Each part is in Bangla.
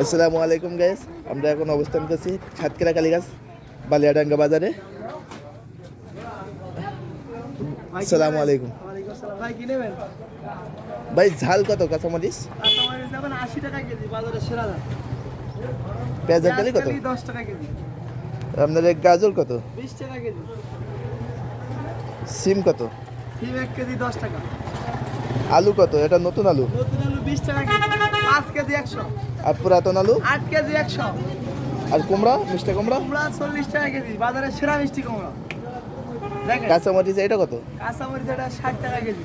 আসসালামু আলাইকুম গাইস আমরা এখন অবস্থান করছি সাতক্ষীরা কালীগাছ বালিয়াডাঙ্গা বাজারে। আসসালামু আলাইকুম। ভাই ঝাল কত কাঁচামরিচ পেঁয়াজের কালি কত? আপনার গাজর কত? সিম কত? সিম এক কেজি দশ টাকা। আলু কত? এটা নতুন আলু। নতুন আলু বিশ টাকা পাঁচ কেজি একশো। আর পুরাতন আলু? আট কেজি একশো। আর কুমড়া? মিষ্টি কুমড়া? কুমড়া চল্লিশ টাকা কেজি বাজারে সেরা মিষ্টি কুমড়া। কাঁচামরিচ এটা কত? কাঁচামরিচ এটা ষাট টাকা কেজি।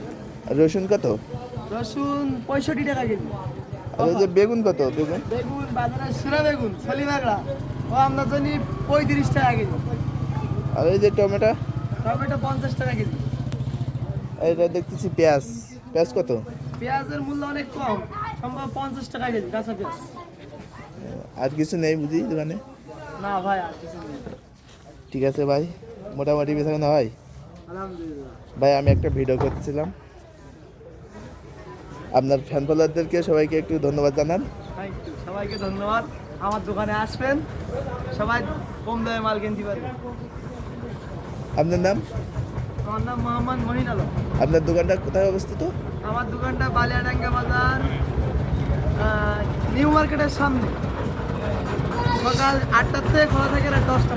রসুন কত? রসুন পঁয়ষট্টি টাকা কেজি। আর ওই যে বেগুন কত? বেগুন? বেগুন বাজারে সেরা বেগুন সলিমাগড়া ও আমরা জানি পঁয়ত্রিশ টাকা কেজি। আর এই যে টমেটো? টমেটো পঞ্চাশ টাকা কেজি। এটা দেখতেছি পেঁয়াজ। পেঁয়াজ কত? পেঁয়াজের মূল্য অনেক কম সম্ভব পঞ্চাশ টাকা কেজি কাঁচা পেঁয়াজ। আর কিছু নেই বুঝি দোকানে? না ভাই আর কিছু নেই। ঠিক আছে ভাই মোটামুটি কেনা হয় আলহামদুলিল্লাহ। ভাই আমি একটা ভিডিও করছিলাম। আপনার ফ্যান ফলোয়ারদেরকে সবাইকে একটু ধন্যবাদ জানান। সবাইকে ধন্যবাদ। আমার দোকানে আসবেন সবাই কম দামে মাল কিনতে পারবেন। আপনার নাম? আমার নাম মোহাম্মদ মহিন আলম। আপনার দোকানটা কোথায় অবস্থিত? আমার দোকানটা বালিয়াডাঙ্গা বাজার নিউ মার্কেটের সামনে। সকাল আটটার থেকে খোলা থাকে রাত দশটা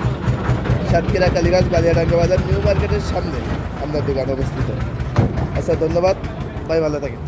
সাতক্ষীরা কালীগঞ্জ বালিয়াডাঙ্গা বাজার নিউ মার্কেটের সামনে আপনার দোকান অবস্থিত। আচ্ছা ধন্যবাদ। ভাই ভালো থাকেন।